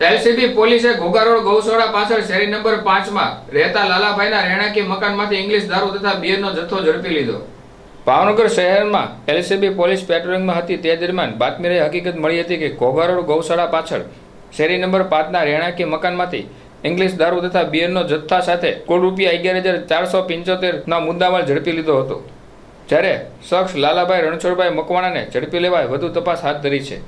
LCB પોલીસે Ghogha road ગૌશાળા પાછળ શેરી નંબર પાંચમાં રહેતા લાલાભાઈના રહેણાંકી મકાનમાંથી ઇંગ્લિશ દારૂ તથા બિયરનો જથ્થો ઝડપી લીધો. ભાવનગર શહેરમાં એલસીબી પોલીસ પેટ્રોલિંગમાં હતી તે દરમિયાન બાતમી રહી હકીકત મળી હતી કે ઘોઘારોડ ગૌશાળા પાછળ શેરી નંબર પાંચના રહેણાંકી મકાનમાંથી ઇંગ્લિશ દારૂ તથા બિયરનો જથ્થા સાથે કુલ રૂપિયા અગિયાર હજાર ચારસો પંચોતેરના મુદ્દામાલ ઝડપી લીધો હતો. જ્યારે શખ્સ લાલાભાઈ રણછોડભાઈ મકવાણાને ઝડપી લેવાય વધુ તપાસ હાથ ધરી છે.